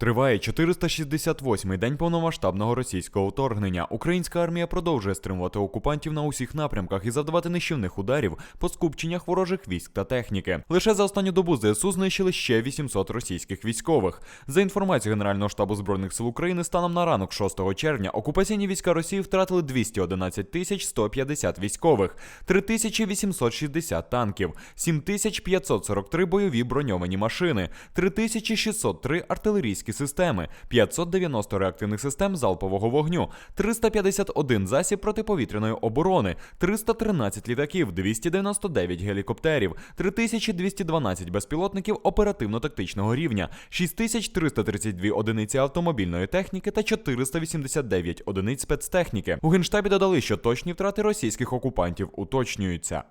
Триває 468-й день повномасштабного російського вторгнення. Українська армія продовжує стримувати окупантів на усіх напрямках і завдавати нищівних ударів по скупченнях ворожих військ та техніки. Лише за останню добу ЗСУ знищили ще 800 російських військових. За інформацією Генерального штабу збройних сил України, станом на ранок 6 червня окупаційні війська Росії втратили 211 тисяч 150 військових, 3860 танків, 7543 бойові броньовані машини, 3603 артилерійські системи, 590 реактивних систем залпового вогню, 351 засіб протиповітряної оборони, 313 літаків, 299 гелікоптерів, 3212 безпілотників оперативно-тактичного рівня, 6332 одиниці автомобільної техніки та 489 одиниць спецтехніки. У генштабі додали, що точні втрати російських окупантів уточнюються.